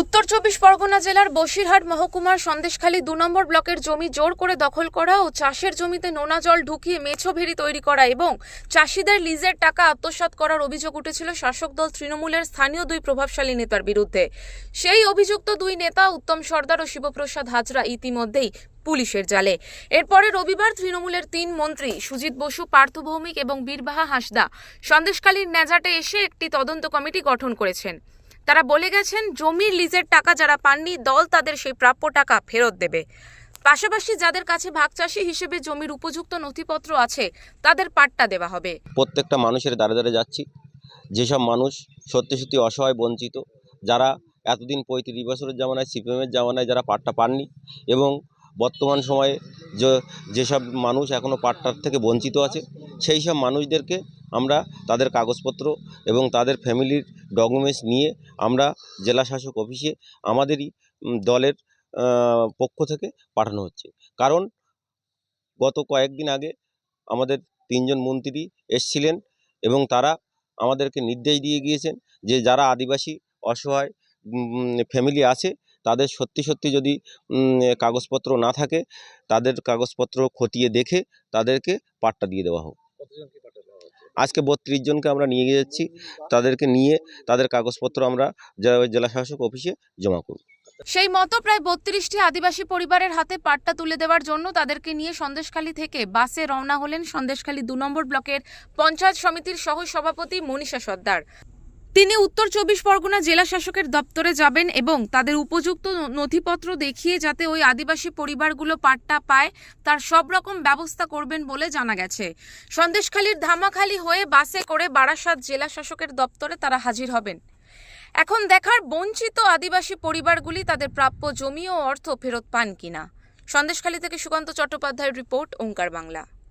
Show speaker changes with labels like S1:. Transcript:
S1: উত্তর চব্বিশ পরগনা জেলার বসিরহাট মহকুমার সন্দেশখালী দু নম্বর ব্লকের জমি জোর করে দখল করা ও চাষের জমিতে নোনা জল ঢুকিয়ে মেছো ভেরি তৈরি করা এবং চাষিদের লিজের টাকা আত্মসাৎ করার অভিযোগ উঠেছিল শাসক দল তৃণমূলের স্থানীয় দুই প্রভাবশালী নেতার বিরুদ্ধে। সেই অভিযুক্ত দুই নেতা উত্তম সর্দার ও শিবপ্রসাদ হাজরা ইতিমধ্যেই পুলিশের জালে। এরপরে রবিবার তৃণমূলের তিন মন্ত্রী সুজিত বসু, পার্থ ভৌমিক এবং বীরবাহা হাসদা সন্দেশখালীর ন্যাজাটে এসে একটি তদন্ত কমিটি গঠন করেছেন। তারা বলে গেছেন, জমির লিজের টাকা যারা পাননি, দল তাদের সেই প্রাপ্য টাকা ফেরত দেবে। পাশাপাশি যাদের কাছে ভাগচাষী হিসেবে জমির উপযুক্ত নথিপত্র আছে, তাদের পাট্টা দেওয়া হবে।
S2: প্রত্যেকটা মানুষের দ্বারে দ্বারে যাচ্ছি। যেসব মানুষ সত্যি সত্যি অসহায়, বঞ্চিত, যারা এতদিন পঁয়ত্রিশ বছরের জামানায়, সিপিএমের জামানায় যারা পাট্টা পাননি এবং বর্তমান সময়ে যে, যেসব মানুষ এখনও পাট্টার থেকে বঞ্চিত আছে, সেই সব মানুষদেরকে আমরা তাদের কাগজপত্র এবং তাদের ফ্যামিলির ডকুমেন্টস নিয়ে আমরা জেলা শাসক অফিসে আমাদেরই দলের পক্ষ থেকে পাঠানো হচ্ছে। কারণ গত কয়েকদিন আগে আমাদের তিনজন মন্ত্রী এসছিলেন এবং তারা আমাদেরকে নির্দেশ দিয়ে গিয়েছেন যে যারা আদিবাসী, অসহায় ফ্যামিলি আছে, তাদের সত্যি সত্যি যদি কাগজপত্র না থাকে, তাদের কাগজপত্র খতিয়ে দেখে তাদেরকে পাট্টা দিয়ে দেওয়া হোক। আজকে বত্রিশ জনকে আমরা নিয়ে গিয়ে যাচ্ছি। তাদেরকে নিয়ে তাদের কাগজপত্র আমরা জেলাশাসক জেলা শাসক অফিসে জমা করব।
S1: সেই মতো প্রায় বত্রিশটি আদিবাসী পরিবারের হাতে পাট্টা তুলে দেওয়ার জন্য তাদেরকে নিয়ে সন্দেশখালী থেকে বাসে রওনা হলেন সন্দেশখালী দু নম্বর ব্লকের পঞ্চায়েত সমিতির সহ সভাপতি মনীষা সর্দার। তিনি উত্তর চব্বিশ পরগনা জেলা শাসকের দপ্তরে যাবেন এবং তাদের উপযুক্ত নথিপত্র দেখিয়ে যাতে ওই আদিবাসী পরিবারগুলো পাট্টা পায়, তার সব রকম ব্যবস্থা করবেন বলে জানা গেছে। সন্দেশখালীর ধামাখালি হয়ে বাসে করে বারাসাত জেলা শাসকের দপ্তরে তারা হাজির হবেন। এখন দেখার বঞ্চিত আদিবাসী পরিবারগুলি তাদের প্রাপ্য জমি ও অর্থ ফেরত পান কিনা। সন্দেশখালী থেকে সুকান্ত চট্টোপাধ্যায়ের রিপোর্ট, ওঙ্কার বাংলা।